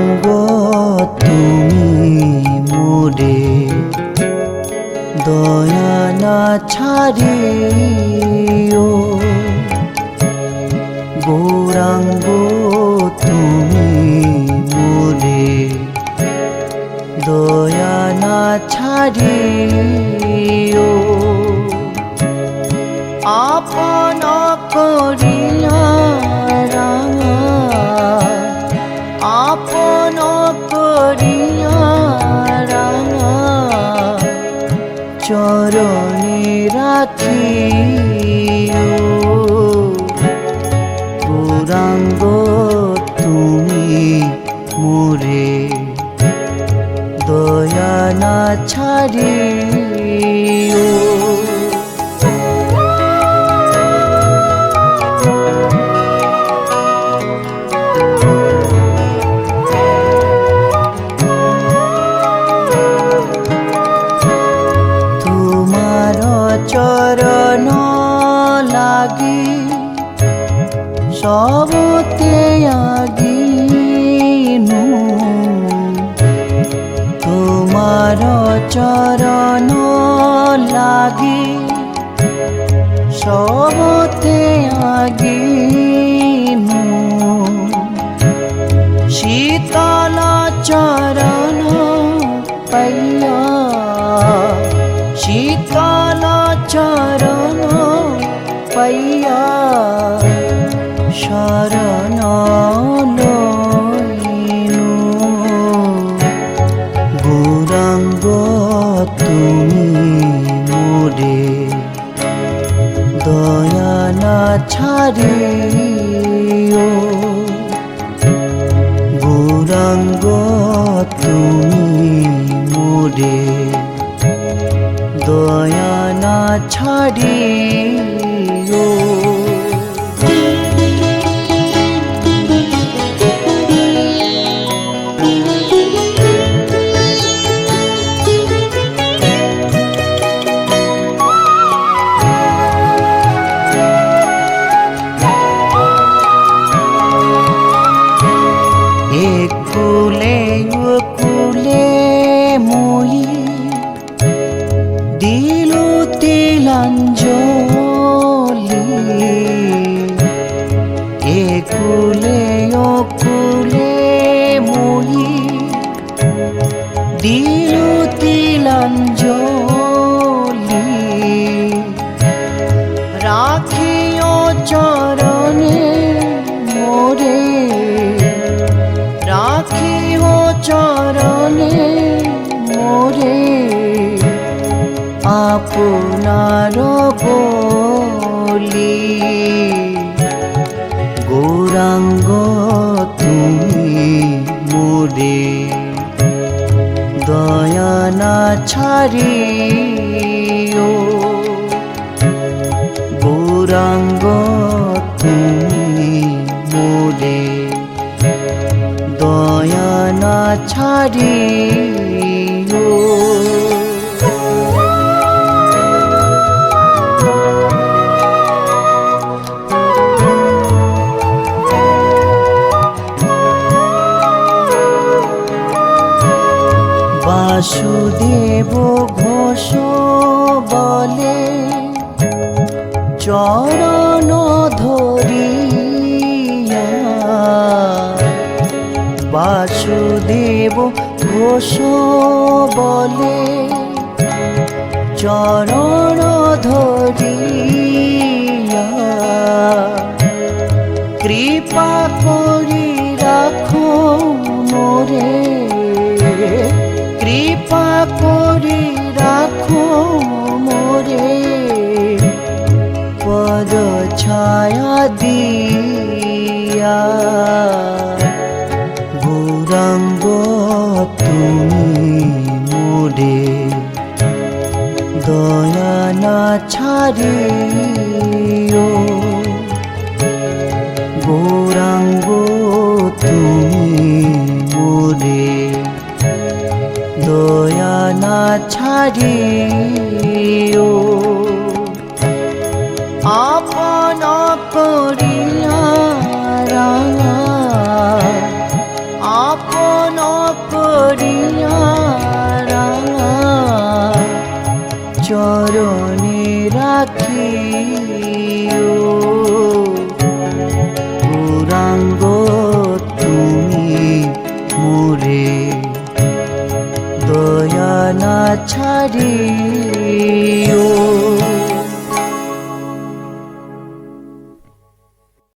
ভাঙব তুমি মোরে দয়া না ছাড়িও। গৌরাঙ্গ তুমি মোরে দয়া না ছাড়িও। আপন করি চরণে সবতে আগিনু তোমার চরণ লাগি সবতে আগিনু শীতল চরণ পাইয়া শীতল চরণ পাইয়া শরণ লইনু গৌরাঙ্গ তুমি মোরে দয়া না ছাড়িও। গৌরাঙ্গ তুমি মোরে দয়া না ছাড়িও। চরণে মোরে আপনার বলি। গৌরাঙ্গ তুমি মোরে দয়ানা ছাড়ি ছাড়িও বাসুদেব ঘোষ বলে চরণ বাসুদেব ঘোষ বলে চরণ ধরিয়া কৃপা করি রাখো মোরে। কৃপা করি রাখো মোরে। পদ ছায়া দিয়া দয়া না ছাড়িও। গৌরাঙ্গ তুমি মোরে দয়া না ছাড়িও। চরণে রাখি পুরাঙ্গ তুমি মোরে দয়ানা ছাড়ি